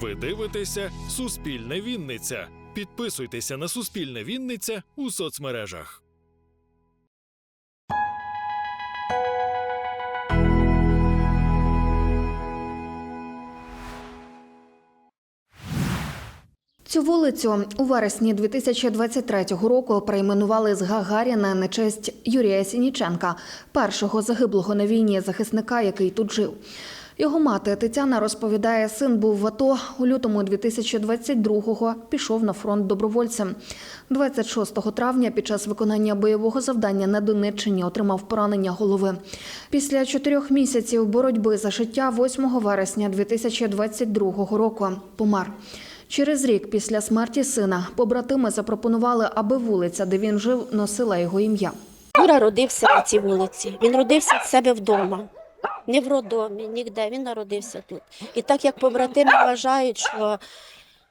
Ви дивитеся Суспільне Вінниця. Підписуйтеся на Суспільне Вінниця у соцмережах. Цю вулицю у вересні 2023 року перейменували з Гагаріна на честь Юрія Сініченка, першого загиблого на війні захисника, який тут жив. Його мати Тетяна розповідає, син був в АТО у лютому 2022-го, пішов на фронт добровольцем. 26 травня під час виконання бойового завдання на Донеччині отримав поранення голови. Після чотирьох місяців боротьби за життя 8 вересня 2022 року помер. Через рік після смерті сина побратими запропонували, аби вулиця, де він жив, носила його ім'я. Юра родився на цій вулиці. Він родився в себе вдома. Не в роддомі, ніде. Він народився тут. І так як побратими вважають, що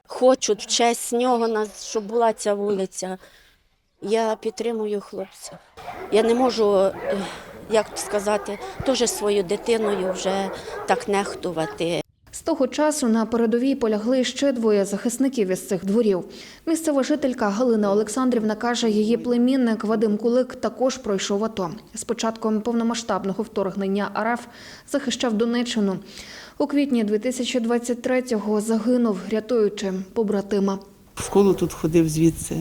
хочуть в честь нього, щоб була ця вулиця, я підтримую хлопця. Я не можу, е, як сказати, теж свою дитиною вже так нехтувати. З того часу на передовій полягли ще двоє захисників із цих дворів. Місцева жителька Галина Олександрівна каже, її племінник Вадим Кулик також пройшов АТО. З початком повномасштабного вторгнення РФ захищав Донеччину. У квітні 2023-го загинув, рятуючи побратима. В школу тут ходив звідси,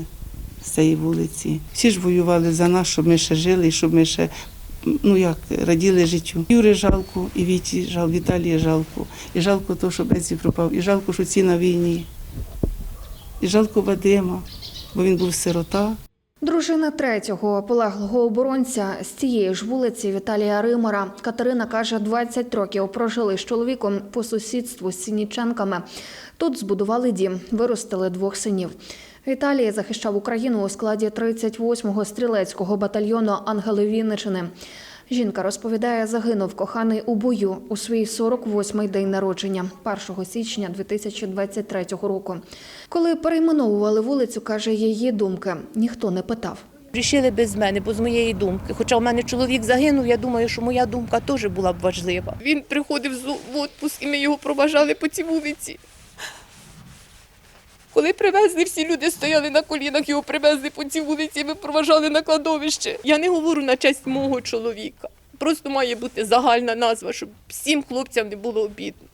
з цієї вулиці. Всі ж воювали за нас, щоб ми ще жили і щоб ми ще ну як, раділи життю. Юри жалко, і Віті жалко, Віталія жалко. І жалко того, що Бесі пропав, і жалко, що ці на війні. І жалко Вадима, бо він був сирота. Дружина третього полеглого оборонця з цієї ж вулиці Віталія Римора Катерина каже, 20 років прожили з чоловіком по сусідству з Сініченками. Тут збудували дім, виростили двох синів. Віталій захищав Україну у складі 38-го стрілецького батальйону Ангели Вінничини. Жінка розповідає, загинув коханий у бою у свій 48-й день народження, 1 січня 2023 року. Коли перейменовували вулицю, каже, її думки ніхто не питав. Рішили без мене, бо з моєї думки. Хоча в мене чоловік загинув, я думаю, що моя думка теж була б важлива. Він приходив з- в відпуск, і ми його проважали по цій вулиці. Коли привезли, всі люди стояли на колінах, його привезли по цій вулиці, ми проважали на кладовище. Я не говорю на честь мого чоловіка. Просто має бути загальна назва, щоб всім хлопцям не було обідно.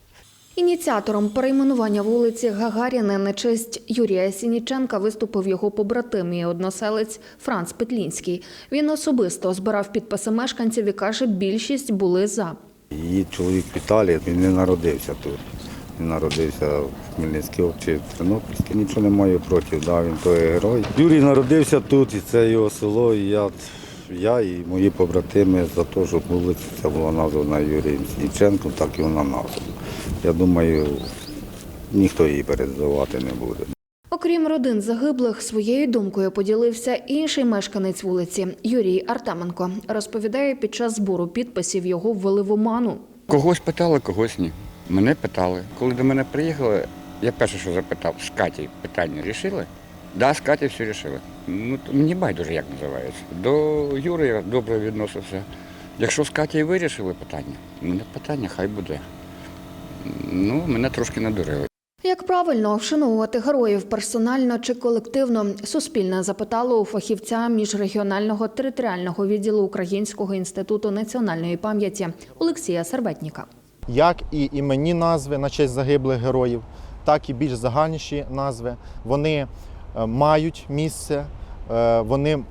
Ініціатором перейменування вулиці Гагаріна на честь Юрія Сініченка виступив його побратим і односелець Франц Петлінський. Він особисто збирав підписи мешканців і каже, більшість були за. Її чоловік Віталій, він не народився тут. Він народився в Хмельницькій області, в Тернопільській. Нічого не маю проти, да, він той герой. Юрій народився тут, і це його село. І я, я і мої побратими за те, щоб вулиця ця була названа Юрієм Сініченком, так і вона названа. Я думаю, ніхто її передавати не буде. Окрім родин загиблих, своєю думкою поділився інший мешканець вулиці Юрій Артеменко. Розповідає, під час збору підписів його ввели в оману. Когось питали, когось ні. Мене питали. Коли до мене приїхали, я перше, що запитав, з Каті питання рішили? Да, з Каті все рішили. Ну, то мені байдуже, як називається. До Юри я добре відносився. Якщо з Каті вирішили питання, ну не питання, хай буде. Ну, мене трошки надурили. Як правильно вшановувати героїв персонально чи колективно, Суспільне запитало у фахівця міжрегіонального територіального відділу Українського інституту національної пам'яті Олексія Серветніка. Як і іменні назви на честь загиблих героїв, так і більш загальніші назви. Вони е, мають місце, е, вони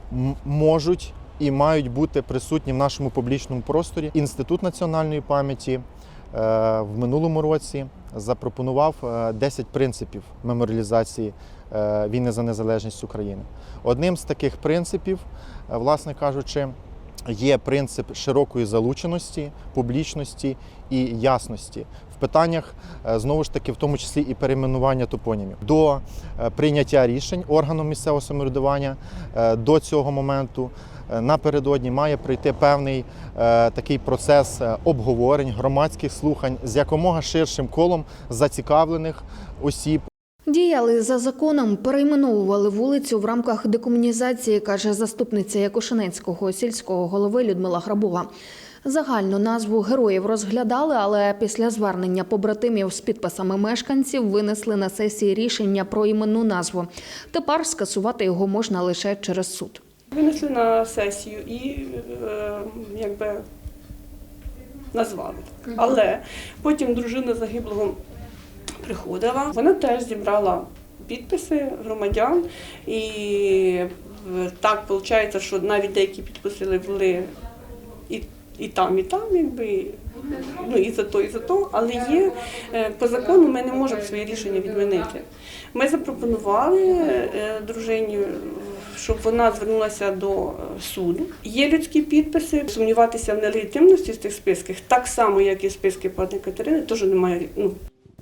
можуть і мають бути присутні в нашому публічному просторі. Інститут національної пам'яті е, в минулому році запропонував е, 10 принципів меморіалізації війни за незалежність України. Одним з таких принципів, власне кажучи, є принцип широкої залученості, публічності і ясності в питаннях е, знову ж таки, в тому числі і перейменування топонімів. До е, прийняття рішень органом місцевого самоврядування е, до цього моменту. Напередодні має прийти певний такий процес обговорень, громадських слухань з якомога ширшим колом зацікавлених осіб, Діяли за законом, перейменовували вулицю в рамках декомунізації, каже заступниця Якушинецького сільського голови Людмила Грабова. Загальну назву героїв розглядали, але після звернення побратимів з підписами мешканців винесли на сесії рішення про іменну назву. Тепер скасувати його можна лише через суд. Винесли на сесію і е, якби назвали. Але потім дружина загиблого приходила. Вона теж зібрала підписи громадян, і е, так виходить, що навіть деякі підписи були і, і там, і там, якби. Ну, і за то, і за то, але є е, по закону ми не можемо своє рішення відмінити. Ми запропонували е, дружині, щоб вона звернулася до суду. Є людські підписи, сумніватися в нелегітимності з тих списків, так само, як і списки пані Катерини, теж немає. Ну,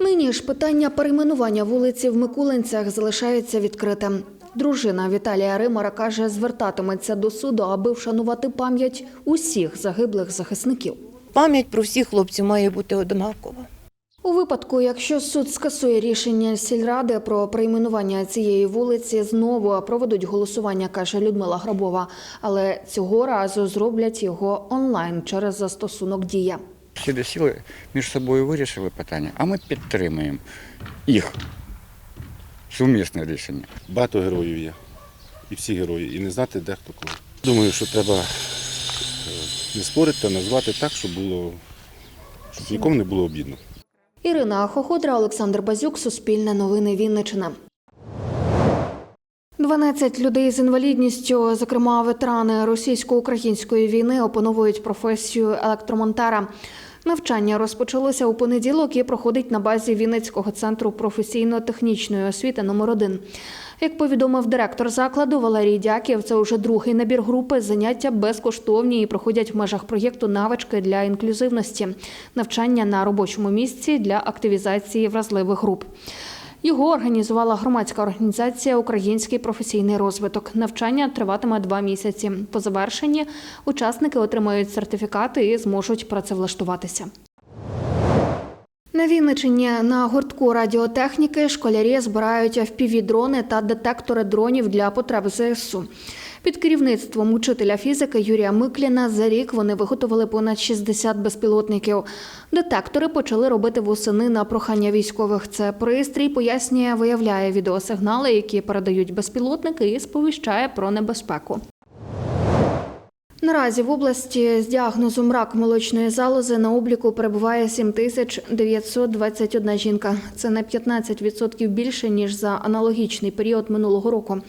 Нині ж питання перейменування вулиці в Микулинцях залишається відкритим. Дружина Віталія Римара каже, звертатиметься до суду, аби вшанувати пам'ять усіх загиблих захисників. Пам'ять про всіх хлопців має бути однакова. У випадку, якщо суд скасує рішення сільради про перейменування цієї вулиці, знову проведуть голосування, каже Людмила Грабова. Але цього разу зроблять його онлайн через застосунок Дія. Всі сіли між собою вирішили питання, а ми підтримуємо їх сумісне рішення. Багато героїв є. І всі герої. І не знати, де хто кого. Думаю, що треба е, не спорити, а назвати так, щоб було, щоб нікому не було обідно. Ірина Хоходра, Олександр Базюк, Суспільне новини Вінниччина. 12 людей з інвалідністю, зокрема ветерани російсько-української війни, опановують професію електромонтера. Навчання розпочалося у понеділок і проходить на базі Вінницького центру професійно-технічної освіти номер 1 Як повідомив директор закладу Валерій Дяків, це вже другий набір групи. Заняття безкоштовні і проходять в межах проєкту навички для інклюзивності, навчання на робочому місці для активізації вразливих груп. Його організувала громадська організація Український професійний розвиток. Навчання триватиме два місяці. По завершенні учасники отримають сертифікати і зможуть працевлаштуватися. На Вінничині на гуртку радіотехніки школярі збирають FPV-дрони та детектори дронів для потреб ЗСУ. Під керівництвом учителя фізики Юрія Микліна за рік вони виготовили понад 60 безпілотників. Детектори почали робити восени на прохання військових. Це пристрій пояснює, виявляє відеосигнали, які передають безпілотники, і сповіщає про небезпеку. Наразі в області з діагнозом рак молочної залози на обліку перебуває 7921 жінка. Це на 15% більше ніж за аналогічний період минулого року.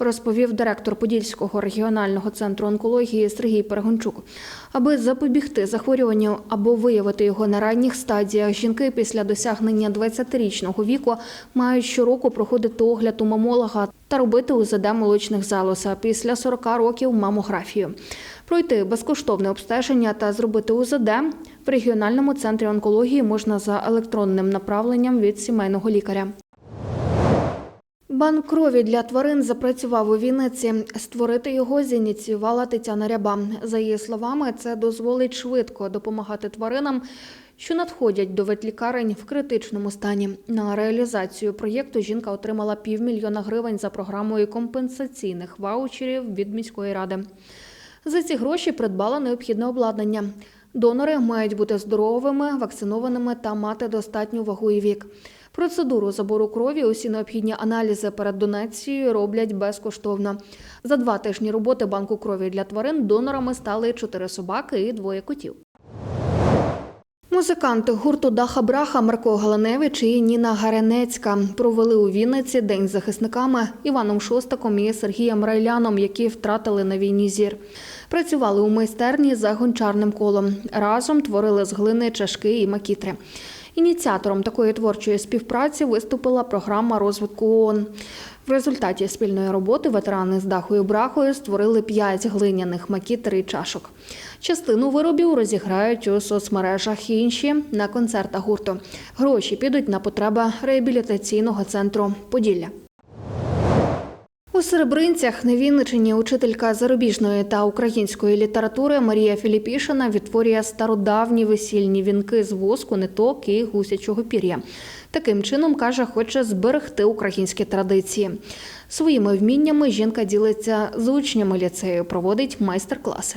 Розповів директор Подільського регіонального центру онкології Сергій Перегончук. Аби запобігти захворюванню або виявити його на ранніх стадіях, жінки після досягнення 20-річного віку мають щороку проходити огляд у мамолога та робити УЗД молочних залоз, а після 40 років мамографію. Пройти безкоштовне обстеження та зробити УЗД в регіональному центрі онкології можна за електронним направленням від сімейного лікаря. Банк крові для тварин запрацював у Вінниці. Створити його зініціювала Тетяна Ряба. За її словами, це дозволить швидко допомагати тваринам, що надходять до ветлікарень в критичному стані. На реалізацію проєкту жінка отримала півмільйона гривень за програмою компенсаційних ваучерів від міської ради. За ці гроші придбала необхідне обладнання. Донори мають бути здоровими, вакцинованими та мати достатню вагу і вік. Процедуру забору крові, усі необхідні аналізи перед донацією роблять безкоштовно. За два тижні роботи банку крові для тварин донорами стали чотири собаки і двоє котів. Музиканти гурту Даха Браха Марко Галаневич і Ніна Гаренецька провели у Вінниці день з захисниками Іваном Шостаком і Сергієм Райляном, які втратили на війні зір. Працювали у майстерні за гончарним колом. Разом творили з глини чашки і макітри. Ініціатором такої творчої співпраці виступила програма розвитку ООН. В результаті спільної роботи ветерани з дахою брахою створили п'ять глиняних макіт три чашок. Частину виробів розіграють у соцмережах, інші на концертах гурту. Гроші підуть на потреби реабілітаційного центру Поділля. У Серебринцях на Вінничині учителька зарубіжної та української літератури Марія Філіпішина відтворює стародавні весільні вінки з воску, ниток і гусячого пір'я. Таким чином, каже, хоче зберегти українські традиції. Своїми вміннями жінка ділиться з учнями ліцею, проводить майстер-класи.